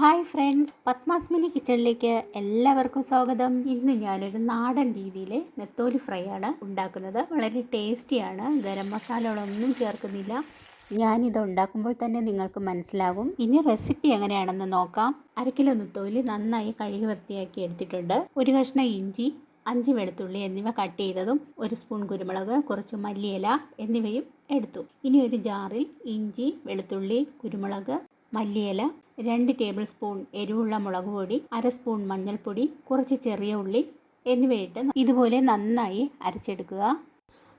Hi friends പത്മാസ്മിനി കിച്ചണിലേക്ക് എല്ലാവർക്കും സ്വാഗതം. ഇന്ന് ഞാനൊരു നാടൻ രീതിയിൽ നെത്തോലി ഫ്രൈ ആണ് ഉണ്ടാക്കുന്നത്. വളരെ ടേസ്റ്റിയാണ് ഗരം മസാലകളൊന്നും ചേർക്കുന്നില്ല. ഞാനിത് ഉണ്ടാക്കുമ്പോൾ തന്നെ നിങ്ങൾക്ക് മനസ്സിലാകും. ഇനി റെസിപ്പി എങ്ങനെയാണെന്ന് നോക്കാം. അര കിലോ നെത്തോലി നന്നായി കഴുകി വൃത്തിയാക്കി എടുത്തിട്ടുണ്ട്. ഒരു കഷ്ണം ഇഞ്ചി അഞ്ച് വെളുത്തുള്ളി എന്നിവ കട്ട് ചെയ്തതും ഒരു സ്പൂൺ കുരുമുളക് കുറച്ച് മല്ലിയില എന്നിവയും എടുത്തു. ഇനി ഒരു ജാറിൽ ഇഞ്ചി വെളുത്തുള്ളി കുരുമുളക് മല്ലിയില രണ്ട് ടേബിൾ സ്പൂൺ എരിവുള്ള മുളക് പൊടി അര സ്പൂൺ മഞ്ഞൾപ്പൊടി കുറച്ച് ചെറിയ ഉള്ളി എന്നിവയിട്ട് ഇതുപോലെ നന്നായി അരച്ചെടുക്കുക.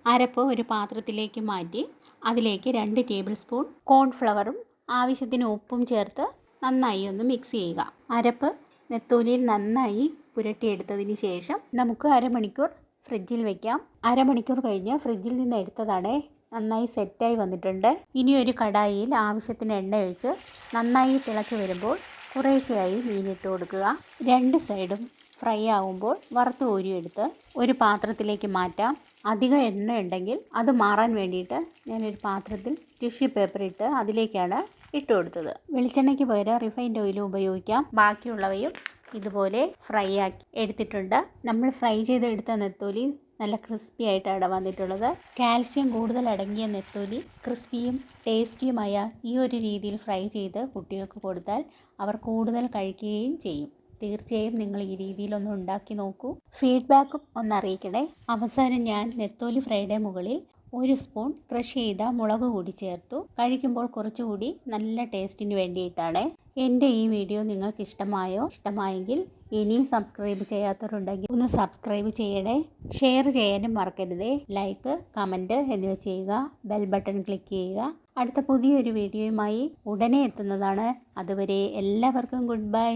അരപ്പ് ഒരു പാത്രത്തിലേക്ക് മാറ്റി അതിലേക്ക് രണ്ട് ടേബിൾ സ്പൂൺ കോൺഫ്ലവറും ആവശ്യത്തിന് ഉപ്പും ചേർത്ത് നന്നായി ഒന്ന് മിക്സ് ചെയ്യുക. അരപ്പ് നെത്തോലിയിൽ നന്നായി പുരട്ടിയെടുത്തതിന് ശേഷം നമുക്ക് അരമണിക്കൂർ ഫ്രിഡ്ജിൽ വയ്ക്കാം അരമണിക്കൂർ കഴിഞ്ഞ് ഫ്രിഡ്ജിൽ നിന്ന് എടുത്തതാണ് നന്നായി സെറ്റായി വന്നിട്ടുണ്ട്. ഇനി ഒരു കടായിയിൽ ആവശ്യത്തിന് എണ്ണ ഒഴിച്ച് നന്നായി തിളച്ച് വരുമ്പോൾ കുറേശ്ശെയായി മീനിട്ട് കൊടുക്കുക. രണ്ട് സൈഡും ഫ്രൈ ആവുമ്പോൾ വറുത്ത് ഊരിയെടുത്ത് ഒരു പാത്രത്തിലേക്ക് മാറ്റാം. അധികം എണ്ണ ഉണ്ടെങ്കിൽ അത് മാറാൻ വേണ്ടിയിട്ട് ഞാനൊരു പാത്രത്തിൽ ടിഷ്യൂ പേപ്പർ ഇട്ട് അതിലേക്കാണ് ഇട്ട് കൊടുത്തത്. വെളിച്ചെണ്ണയ്ക്ക് പകരം റിഫൈൻഡ് ഓയിലും ഉപയോഗിക്കാം. ബാക്കിയുള്ളവയും ഇതുപോലെ ഫ്രൈ ആക്കി എടുത്തിട്ടുണ്ട്. നമ്മൾ ഫ്രൈ ചെയ്തെടുത്ത നെത്തോലി നല്ല ക്രിസ്പി ആയിട്ടാണ് വന്നിട്ടുള്ളത്. കാൽസ്യം കൂടുതൽ അടങ്ങിയ നെത്തോലി ക്രിസ്പിയും ടേസ്റ്റിയുമായ ഈ ഒരു രീതിയിൽ ഫ്രൈ ചെയ്ത് കുട്ടികൾക്ക് കൊടുത്താൽ അവർ കൂടുതൽ കഴിക്കുകയും ചെയ്യും. തീർച്ചയായും നിങ്ങൾ ഈ രീതിയിലൊന്ന് ഉണ്ടാക്കി നോക്കൂ. ഫീഡ്ബാക്കും ഒന്ന് അറിയിക്കണേ. അവസാനം ഞാൻ നെത്തോലി ഫ്രൈയുടെ മുകളിൽ ഒരു സ്പൂൺ ക്രഷ് ചെയ്ത മുളക് കൂടി ചേർത്തു. കഴിക്കുമ്പോൾ കുറച്ചുകൂടി നല്ല ടേസ്റ്റിന് വേണ്ടിയിട്ടാണ്. എന്റെ ഈ വീഡിയോ നിങ്ങൾക്ക് ഇഷ്ടമായോ ഇഷ്ടമായെങ്കിൽ ഇനിയും സബ്സ്ക്രൈബ് ചെയ്യാത്തവരുണ്ടെങ്കിൽ ഒന്ന് സബ്സ്ക്രൈബ് ചെയ്യണേ. ഷെയർ ചെയ്യാനും മറക്കരുതേ. ലൈക്ക് കമന്റ് എന്നിവ ചെയ്യുക. ബെൽ ബട്ടൺ ക്ലിക്ക് ചെയ്യുക. അടുത്ത പുതിയൊരു വീഡിയോയുമായി ഉടനെ എത്തുന്നതാണ്. അതുവരെ എല്ലാവർക്കും ഗുഡ് ബൈ.